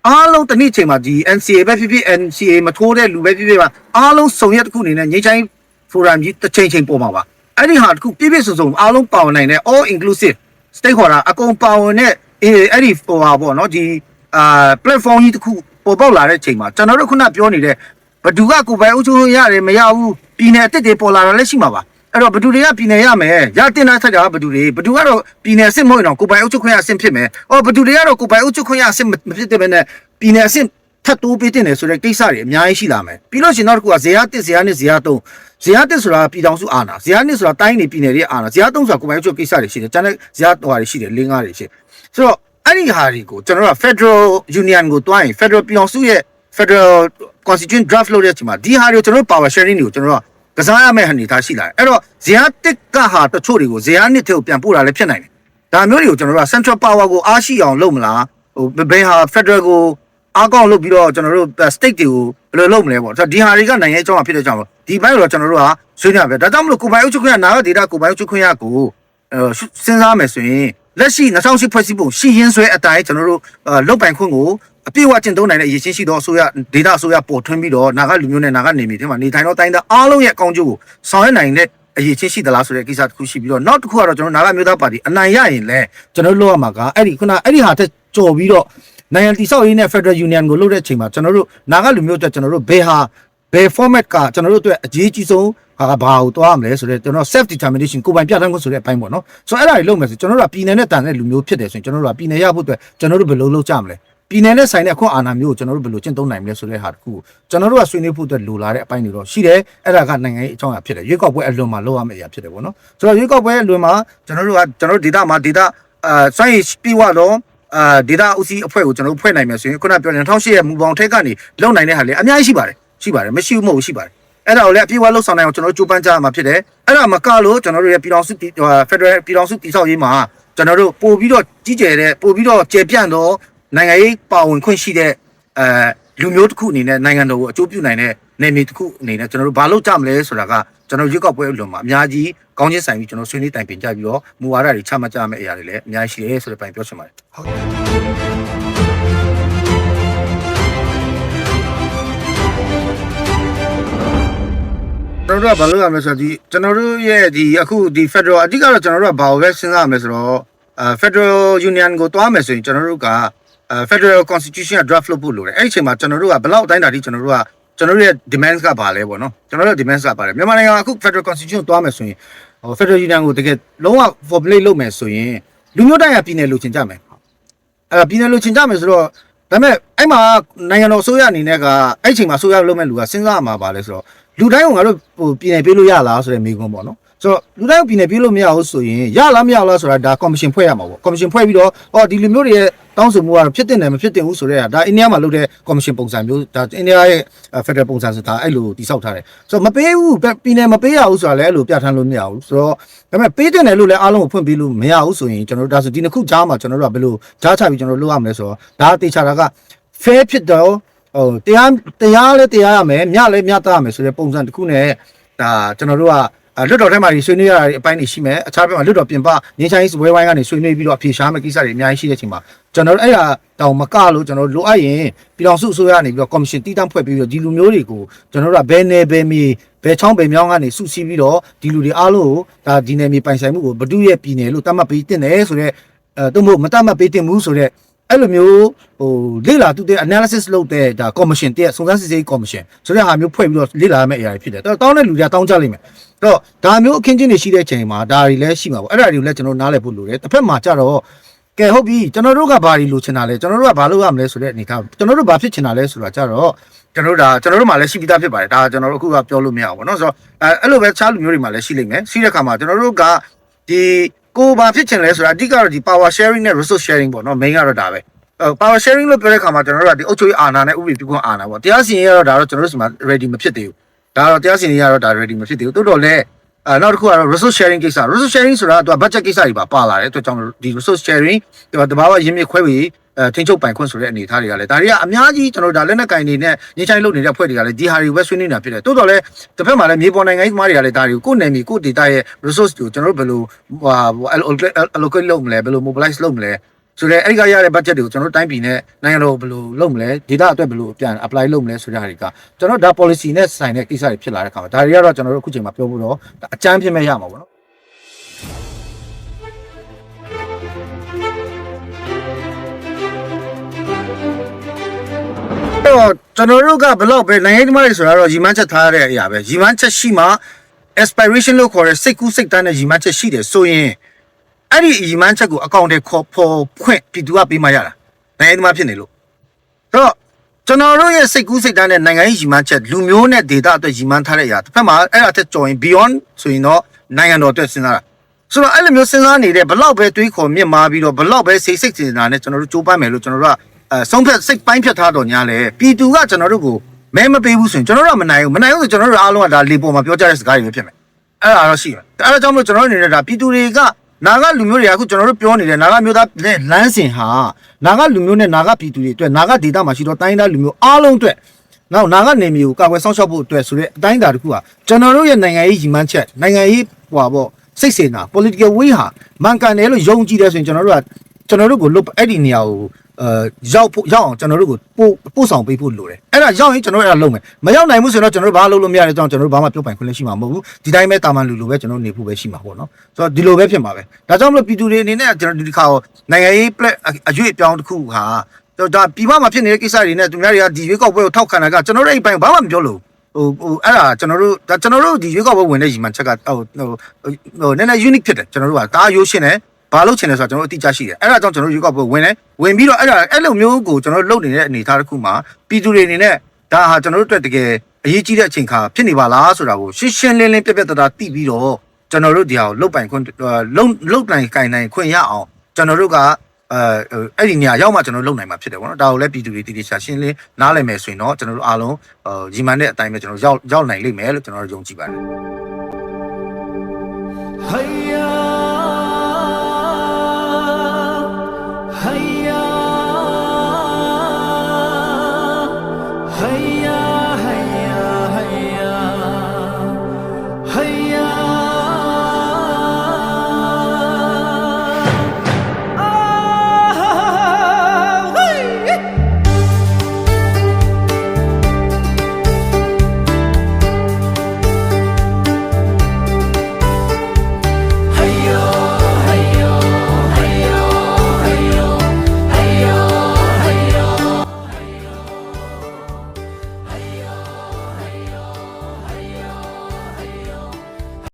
အားလုံးတနေ့ချိန်မှာဒီ NCA ပဲဖြစ်ဖြစ် NCA မထိုးတဲ့လူပဲဖြစ်ဖြစ်ပါအားလုံးစုံရက်တစ်ခုအနေနဲ့ငင်းချိုင်း forum ကြီးတစ်ချိန်ချိန်ပေါ်မှာပါအဲ့ဒီဟာတစ်ခုပြည့်ပြည့်စုံစုံအားလုံးပါဝင်နိုင်တဲ့ all inclusive stakeholder အကုန်ပါဝင်တဲ့ အဲ့အဲ့ဒီဟိုဟာပေါ့နော်ဒီအာ platform ကြီးတစ်ခုပေါ်ပေါက်လာတဲ့ချိန်မှာကျွန်တော်တို့ခုနပြောနေတဲ့ဘဒူကကိုယ်ပိုင်အုပ်ချုပ်လို့ရတယ်မရဘူးပြည်နယ်အစ်စ်တွေပေါ်လာတာလည်းရှိမှာပါအဲ့တော့ဘဒူတွေကပြည်နယ်ရမယ်ရတင်တဲ့ဆက်တာဘဒူတွေဘဒူကတော့ပြည်နယ်အစ်စ်မဟုတ်ရင်တော့ကိုယ်ပိုင်အုပ်ချုပ်ခွင့်ရအစ်စ်ဖြစ်မယ်အော်ဘဒူတွေကတော့ကိုယ်ပိုင်အုပ်ချုပ်ခွင့်ရအစ်စ်မဖြစ်တဲ့ဘဲနဲ့ပြည်နယ်အစ်စ်ထပ်တိုးပေးတင်တယ်ဆိုတဲ့ကိစ္စတွေအများကြီးရှိလာမယ်ပြီးလို့ရှိရင်နောက်တစ်ခုကဇေယျတစ်ဇေယျနှစ်ဇေယျသုံးဇေယျတစ်ဆိုတာပြည်ထောင်စုအာဏာဇေယျနှစ်ဆိုတာတိုင်းနေပြည်နယ်တွေအာဏာဇေယျသုံးဆိုတာကိုယ်ပိုင်အုပ်ချုပ်ကိစ္စတွေရှိတယ်ကျန်တဲ့ဇေယျဟိုဟာတွေရှိတယ်လင်းကားတွေရှိတယ် ဆိုတော့အဲ့ဒီဟာတွေကိုကျွန်တော်တို့က Federal Union ကိုတွားရင် Federal ပြည်ထောင်စုရဲ့ Federal Constitution draft လုပ်တဲ့အချိန်မှာဒီဟာတွေကိုကျွန်တော်တို့ power sharing တွေကိုကျွန်တော်တို့ကစားရမယ့်အနေအထားရှိလာတယ်အဲ့တော့ဇေယျတစ်ကဟာတချို့တွေကိုဇေယျနှစ်ထဲကိုပြန်ပို့တာလည်းဖြစ်နိုင်တယ်ဒါမျိုးတွေကိုကျွန်တော်တို့က central power ကိုအားရှိအောင်လုပ်မလားဟိုဘယ်ဟာ Federal ကိုအားကောင်းလုပ်ပြီးတော့ကျွန်တော်တို့ state တွေကိုဘယ်လိုလုပ်မလဲပေါ့ဒီဟာတွေကနိုင်ငံရေးအကြောင်းအဖြစ်တဲ့ကြောင့်ဒီဘက်တော့ကျွန်တော်တို့ကဆွေးနွေးရပဲဒါကြောင့်မလို့ကိုပိုင်အုပ်ချုပ်ခွင့်ရနာဂဒေတာကိုပိုင်အုပ်ချုပ်ခွင့်ရကိုအဲစဉ်းစားမယ်ဆိုရင် လက်ရှိ2008ဖွဲ့စည်းပုံရှိရင်းဆွဲအတိုင်းကျွန်တော်တို့လုတ်ပိုင်ခွင့်ကိုအပြည့်အဝကျင့်သုံးနိုင်တဲ့အရေးချင်းရှိသောအစိုးရဒေတာအစိုးရပေါ်ထွန်းပြီးတော့နာဂလူမျိုးနဲ့နာဂနေမီထဲမှာနေထိုင်တော့တိုင်းသားအားလုံးရဲ့အကောင်းကျိုးကိုဆောင်ရွက်နိုင်တဲ့အရေးချင်းရှိသလားဆိုတဲ့ကိစ္စတစ်ခုရှိပြီးတော့နောက်တစ်ခုကတော့ကျွန်တော်နာဂမျိုးသားပါတီအနိုင်ရရင်လည်းကျွန်တော်တို့လုပ်ရမှာကအဲ့ဒီခုနအဲ့ဒီဟာတက်ကြော်ပြီးတော့နိုင်ငံတိဆောက်ရေးနဲ့ Federal Union ကိုလုပ်တဲ့အချိန်မှာကျွန်တော်တို့နာဂလူမျိုးအတွက်ကျွန်တော်တို့ဘယ်ဟာ ဘယ် format ကကျွန်တော်တို့အတွက်အရေးကြီးဆုံးဟာကဘာကိုတွားမလဲဆိုတော့ကျွန်တော် self determination ကိုယ်ပိုင်ပြဋ္ဌာန်းခွင့်ဆိုတဲ့အပိုင်းပေါ့နော်ဆိုတော့အဲ့ဒါတွေလုပ်မယ်ဆိုကျွန်တော်တို့ကပြည်နယ်နဲ့တန်တဲ့လူမျိုးဖြစ်တယ်ဆိုရင်ကျွန်တော်တို့ကပြည်နယ်ရဖို့အတွက်ကျွန်တော်တို့ဘယ်လိုလုပ်ကြမလဲပြည်နယ်နဲ့ဆိုင်တဲ့အခုအာဏာမျိုးကိုကျွန်တော်တို့ဘယ်လိုကျင့်သုံးနိုင်မလဲဆိုတဲ့ဟာတခုကိုကျွန်တော်တို့ကဆွေးနွေးဖို့အတွက်လိုလာတဲ့အပိုင်းတွေတော့ရှိတယ်အဲ့ဒါကနိုင်ငံရေးအကြောင်းအရာဖြစ်တယ်ရွေးကောက်ပွဲအလွန်မှာလောက်ရမယ့်အရာဖြစ်တယ်ပေါ့နော်ဆိုတော့ရွေးကောက်ပွဲအလွန်မှာကျွန်တော်တို့ကကျွန်တော်တို့ဒေတာမှာဒေတာအာစိုင်းပြေဝတော့အာဒေတာဦးစီးအဖွဲ့ကိုကျွန်တော်တို့ဖွဲ့နိုင်မယ်ဆိုရင်ခုနပြောတဲ့2008ရဲ့မူပေါင်းထက်ကနေလုံနိုင်တဲ့ဟာလေအများကြီးရှိပါတယ် ရှိပါတယ်မရှိဘူးမဟုတ်ဘူးရှိပါတယ်အဲ့ဒါကိုလည်းအပြည့်အဝလှုပ်ဆောင်နိုင်အောင်ကျွန်တော်တို့ကြိုးပမ်းကြရမှာဖြစ်တယ်အဲ့ဒါမကလို့ကျွန်တော်တို့ရဲ့ပြည်တော်စုဖက်ဒရယ်ပြည်တော်စုတည်ဆောက်ရေးမှာကျွန်တော်တို့ပို့ပြီးတော့ကြီးကျယ်တဲ့ပို့ပြီးတော့ကျေပြန့်သောနိုင်ငံရေးပါဝင်ခွင့်ရှိတဲ့အဲလူမျိုးတစ်ခုအနေနဲ့နိုင်ငံတော်ကိုအကျိုးပြုနိုင်တဲ့နယ်မြေတစ်ခုအနေနဲ့ကျွန်တော်တို့ဘာလို့ကြမလဲဆိုတာကကျွန်တော်ရွေးကောက်ပွဲအလွန်မှာအများကြီးကောင်းချင်းဆိုင်ပြီးကျွန်တော်ဆွေးနွေးတိုင်ပင်ကြပြီးတော့မူဝါဒတွေချမှတ်ကြမယ့်အရာတွေလည်းအများကြီးရှိတယ်ဆိုတဲ့ပိုင်းပြောချင်ပါတယ် ကျွန်တော်တို့ကဘာလုပ်ရမလဲဆိုတော့ဒီကျွန်တော်တို့ရဲ့ဒီအခုဒီ Federal အဓိကတော့ကျွန်တော်တို့ကဘာကိုပဲစဉ်းစားရမလဲဆိုတော့အဲ Federal Union ကိုတွားမယ်ဆိုရင်ကျွန်တော်တို့ကအဲ Federal Constitution က draft လုပ်ဖို့လိုတယ်အဲ့ဒီအချိန်မှာကျွန်တော်တို့ကဘယ်လောက်အတိုင်းတာထိကျွန်တော်တို့ကကျွန်တော်တို့ရဲ့ demands ကဘာလဲပေါ့နော်ကျွန်တော်တို့ demands ကဘာလဲမြန်မာနိုင်ငံကအခု Federal Constitution ကိုတွားမယ်ဆိုရင်ဟို Federal Union ကိုတကယ်လုံးဝ formulate လုပ်မယ်ဆိုရင်လူမျိုးတိုင်းကပြည်နယ်လိုချင်ကြမယ်အဲ့ဒါပြည်နယ်လိုချင်ကြမယ်ဆိုတော့ဒါပေမဲ့အဲ့မှာနိုင်ငံတော်အစိုးရအနေနဲ့ကအဲ့အချိန်မှာအစိုးရလုပ်မဲ့လူကစဉ်းစားရမှာပါလဲဆိုတော့ လူတိုင်းကငါတို့ဟိုပြည်နယ်ပေးလို့ရလားဆိုတဲ့မေးခွန်းပေါ့နော်ဆိုတော့လူတိုင်းကပြည်နယ်ပေးလို့မရဘူးဆိုရင်ရလားမရလားဆိုတာဒါကော်မရှင်ဖွဲ့ရမှာပေါ့ကော်မရှင်ဖွဲ့ပြီးတော့ဟောဒီလူမျိုးတွေရဲ့တောင်းဆိုမှုကတော့ဖြစ်တင်တယ်မဖြစ်တင်ဘူးဆိုတဲ့ဟာဒါအိန္ဒိယမှာလုပ်တဲ့ကော်မရှင်ပုံစံမျိုးဒါအိန္ဒိယရဲ့ဖက်ဒရယ်ပုံစံဆိုတာအဲ့လိုတိစောက်ထားတယ်ဆိုတော့မပေးဘူးပြည်နယ်မပေးရဘူးဆိုတာလည်းအဲ့လိုပြဋ္ဌာန်းလို့မရဘူးဆိုတော့ဒါပေမဲ့ပေးတင်တယ်လို့လည်းအားလုံးကိုဖွင့်ပေးလို့မရဘူးဆိုရင်ကျွန်တော်တို့ဒါဆိုဒီနှစ်ခုကြားမှာကျွန်တော်တို့ကဘယ်လိုကြားချပြီးကျွန်တော်တို့လုပ်ရမလဲဆိုတော့ဒါအသေးချာတာက fair ဖြစ်တော့ ဟိုတရားတရားလည်းတရားရမယ်မြလည်းမြတတ်ရမယ်ဆိုတဲ့ပုံစံတစ်ခုနဲ့ဒါကျွန်တော်တို့ကအဲလွတ်တော်ထဲမှာဆွေးနွေးရတဲ့အပိုင်းတွေရှိမယ်အခြားဘက်မှာလွတ်တော်ပြင်ပငင်းချိုင်းစပွဲဝိုင်းကနေဆွေးနွေးပြီးတော့အဖြေရှားမယ့်ကိစ္စတွေအများကြီးရှိတဲ့အချိန်မှာကျွန်တော်တို့အဲ့ဒါတောင်မကလို့ကျွန်တော်တို့လိုအပ်ရင်ပြည်တော်စုအစိုးရကနေပြီးတော့ကော်မရှင်တည်တံ့ဖွဲ့ပြီးတော့ဒီလူမျိုးတွေကိုကျွန်တော်တို့ကဘယ်နယ်ဘယ်မြေဘယ်ချောင်းဘယ်မြောင်းကနေစုစည်းပြီးတော့ဒီလူတွေအားလုံးကိုဒါဒီနယ်မြေပိုင်ဆိုင်မှုကိုဘဒုရဲ့ပြည်နယ်လို့တတ်မှတ်ပြီးတင်တယ်ဆိုတော့အဲသို့မဟုတ်မတတ်မှတ်ပေးတင်ဘူးဆိုတော့ အဲ့လိုမျိုးဟိုလေ့လာသူတဲ့ analysis လုပ်တဲ့ဒါ commission တဲ့စုံစမ်းစစ်ဆေးရေး commission ဆိုတဲ့ဟာမျိုးဖွဲ့ပြီးတော့လေ့လာရမယ့်အရာတွေဖြစ်တယ်။တောင်းတဲ့လူတွေကတောင်းကြလိမ့်မယ်။အဲ့တော့ဒါမျိုးအခင်းချင်းတွေရှိတဲ့ချိန်မှာဒါတွေလည်းရှိမှာပေါ့။အဲ့ဒါတွေကိုလည်းကျွန်တော်နားလည်ဖို့လိုတယ်။တစ်ဖက်မှာကြတော့ကဲဟုတ်ပြီကျွန်တော်တို့ကဘာတွေလိုချင်တာလဲကျွန်တော်တို့ကဘာလုပ်ရမလဲဆိုတဲ့အနေထားကျွန်တော်တို့ဘာဖြစ်ချင်တာလဲဆိုတာကြတော့ကျွန်တော်တို့ဒါကျွန်တော်တို့မှလည်းရှိပြီးသားဖြစ်ပါတယ်ဒါကျွန်တော်တို့အခုကပြောလို့မရဘူးပေါ့နော်ဆိုတော့အဲအဲ့လိုပဲခြားလူမျိုးတွေမှလည်းရှိလိမ့်မယ်ရှိတဲ့ခါမှာကျွန်တော်တို့ကဒီ ကိုဘာဖြစ်ချင်လဲဆိုတာအဓိကတော့ဒီ power sharing နဲ့ resource sharing ပေါ့နော် main ကတော့ဒါပဲအဲ power sharing လို့ပြောတဲ့ခါမှာကျွန်တော်တို့ကဒီအုပ်ချုပ်ရေးအာဏာနဲ့ဥပဒေပြုခွင့်အာဏာပေါ့တရားစီရင်ရတော့ဒါတော့ကျွန်တော်တို့စီမှာ ready မဖြစ်သေးဘူးဒါတော့တရားစီရင်ရတော့ဒါ ready မဖြစ်သေးဘူးတိုးတော်လည်းအဲနောက်တစ်ခုကတော့ resource sharing ကိစ္စ resource sharing ဆိုတာကသူက budget ကိစ္စတွေပါပါလာတယ်အတွက်ကြောင့်ဒီ resource sharing ဒီမှာတဘာဝရင်းမြစ်ခွဲပြီး အဲထိန်းချုပ်ပိုင်ခွင့်ဆိုတဲ့အနေအထားတွေကလည်းဒါတွေကအများကြီးကျွန်တော်တို့ဒါလက်နက်ကင်တွေနဲ့ငင်းချိုင်းလုပ်နေတဲ့အဖွဲ့တွေကလည်းဒီဟာတွေပဲဆွေးနွေးနေတာဖြစ်တယ်တိုးတော်လည်းတစ်ဖက်မှာလည်းမြေပေါ်နိုင်ငံရေးသမားတွေကလည်းဒါတွေကိုကိုယ်နယ်မြေကိုယ်ဒေတာရဲ့ resource ကိုကျွန်တော်တို့ဘယ်လိုဟို allocate လုပ်မလဲဘယ်လို mobilize လုပ်မလဲဆိုတော့အဲ့ဒီကရတဲ့ budget တွေကိုကျွန်တော်တို့တိုင်းပြည်နဲ့နိုင်ငံတော်ဘယ်လိုလုပ်မလဲ data အတွက်ဘယ်လိုပြန် apply လုပ်မလဲဆိုတဲ့ဟာတွေကကျွန်တော်ဒါ policy နဲ့ဆိုင်တဲ့ကိစ္စတွေဖြစ်လာတဲ့ခါမှာဒါတွေကတော့ကျွန်တော်တို့အခုချိန်မှာပြောဖို့တော့အကျမ်းဖြစ်မဲ့ရမှာပေါ့နော် တော့ကျွန်တော်တို့ကဘလောက်ပဲနိုင်ငံရေးသမားတွေဆိုတာတော့ရီမန်းချက်ထားရတဲ့အရာပဲရီမန်းချက်ရှိမှ aspiration လို့ခေါ်တဲ့စိတ်ကူးစိတ်တန်းတဲ့ရီမန်းချက်ရှိတယ်ဆိုရင်အဲ့ဒီရီမန်းချက်ကိုအကောင့်တွေခေါ်ပေါ်ခွင့်ပြည်သူကပေးမှရတာနိုင်ငံရေးသမားဖြစ်နေလို့အဲ့တော့ကျွန်တော်တို့ရဲ့စိတ်ကူးစိတ်တန်းတဲ့နိုင်ငံရေးရီမန်းချက်လူမျိုးနဲ့ဒေတာအတွက်ရီမန်းထားတဲ့အရာတစ်ဖက်မှာအဲ့ဒါတက်ကြော်ရင် beyond ဆိုရင်တော့နိုင်ငံတော်အတွက်စဉ်းစားတာဆိုတော့အဲ့လိုမျိုးစဉ်းစားနေတဲ့ဘလောက်ပဲတွေးခေါ်မြင့်မာပြီးတော့ဘလောက်ပဲစိတ်စိတ်စင်တာနဲ့ကျွန်တော်တို့ကြိုးပမ်းမယ်လို့ကျွန်တော်တို့က အဲဆုံးဖြတ်စိတ်ပိုင်းဖြတ်ထားတော့ညာလေပြည်သူကကျွန်တော်တို့ကိုမဲမပေးဘူးဆိုရင်ကျွန်တော်တို့ကမနိုင်ဘူးမနိုင်ဘူးဆိုကျွန်တော်တို့အားလုံးကဒါလေပေါ်မှာပြောကြတဲ့စကားတွေပဲဖြစ်မယ်အဲ့ဒါတော့ရှိတယ်အဲ့ဒါကြောင့်မလို့ကျွန်တော်တို့အနေနဲ့ဒါပြည်သူတွေကနာဂလူမျိုးတွေကအခုကျွန်တော်တို့ပြောနေတဲ့နာဂမျိုးသားနဲ့လမ်းစဉ်ဟာနာဂလူမျိုးနဲ့နာဂပြည်သူတွေအတွက်နာဂဒေတာမှာရှိတော့တိုင်းသားလူမျိုးအားလုံးအတွက်နောက်နာဂနေမျိုးကိုကာကွယ်ဆောင်ရှောက်ဖို့အတွက်ဆိုတဲ့အတိုင်းအတာတစ်ခုကကျွန်တော်တို့ရဲ့နိုင်ငံရေးရည်မှန်းချက်နိုင်ငံရေးဟွာပေါ့စိတ်စေနာ political way ဟာမှန်ကန်တယ်လို့ယုံကြည်တယ်ဆိုရင်ကျွန်တော်တို့ကကျွန်တော်တို့ကိုလွတ်အဲ့ဒီနေရာကို အဲရောက်ဖို့ရောက်အောင်ကျွန်တော်တို့ကိုပို့ပို့ဆောင်ပေးဖို့လိုတယ်အဲ့ဒါရောက်ရင်ကျွန်တော်တို့အဲ့ဒါလုပ်မယ်မရောက်နိုင်ဘူးဆိုတော့ကျွန်တော်တို့ဘာလုပ်လို့မရတဲ့ကြောင့်ကျွန်တော်တို့ဘာမှပြောပိုင်ခွင့်လည်းရှိမှာမဟုတ်ဘူးဒီတိုင်းပဲတာမန်လူလိုပဲကျွန်တော်တို့နေဖို့ပဲရှိမှာပေါ့နော်ဆိုတော့ဒီလိုပဲဖြစ်မှာပဲဒါကြောင့်မလို့ပြည်သူတွေအနေနဲ့ကျွန်တော်ဒီခါနိုင်ငံရေး plat အရွေ့အပြောင်းတစ်ခုဟာတော့ဒါပြည်ပမှာဖြစ်နေတဲ့ကိစ္စတွေနဲ့သူများတွေကဒီရွေးကောက်ပွဲကိုထောက်ခံတာကကျွန်တော်တို့အဲ့ဘက်ဘာမှမပြောလို့ဟိုဟိုအဲ့ဒါကျွန်တော်တို့ဒါကျွန်တော်တို့ဒီရွေးကောက်ပွဲဝင်တဲ့ရီမန်ချက်ကဟိုဟိုဟိုနည်းနည်း unique ဖြစ်တယ်ကျွန်တော်တို့ကဒါရိုးရှင်းတယ် ဘာလို့ချင်လဲဆိုတော့ကျွန်တော်တို့အတိအကျရှိတယ်အဲ့ဒါကြောင့်ကျွန်တော်တို့ရွေးကောက်ပွဲဝင်တယ်ဝင်ပြီးတော့အဲ့ဒါအဲ့လိုမျိုးကိုကျွန်တော်တို့လုပ်နေတဲ့အနေအထားတစ်ခုမှာပြည်သူတွေအနေနဲ့ဒါဟာကျွန်တော်တို့အတွက်တကယ်အရေးကြီးတဲ့အချိန်ခါဖြစ်နေပါလားဆိုတာကိုရှင်းရှင်းလင်းလင်းပြပြတသားသိပြီးတော့ကျွန်တော်တို့ဒီဟာကိုလုတ်ပိုင်ခွင့်လုံလုံနိုင်ကင်နိုင်ခွင့်ရအောင်ကျွန်တော်တို့ကအဲအဲ့ဒီနေရာရောက်မှကျွန်တော်တို့လုံနိုင်မှာဖြစ်တယ်ပေါ့နော်ဒါကိုလည်းပြည်သူတွေတည်တည်ချာရှင်းလင်းနားလည်မယ်ဆိုရင်တော့ကျွန်တော်တို့အားလုံးဟိုရီမန်တဲ့အတိုင်းပဲကျွန်တော်တို့ရောက်ရောက်နိုင်လိမ့်မယ်လို့ကျွန်တော်တို့ယုံကြည်ပါတယ် Hayya Hayya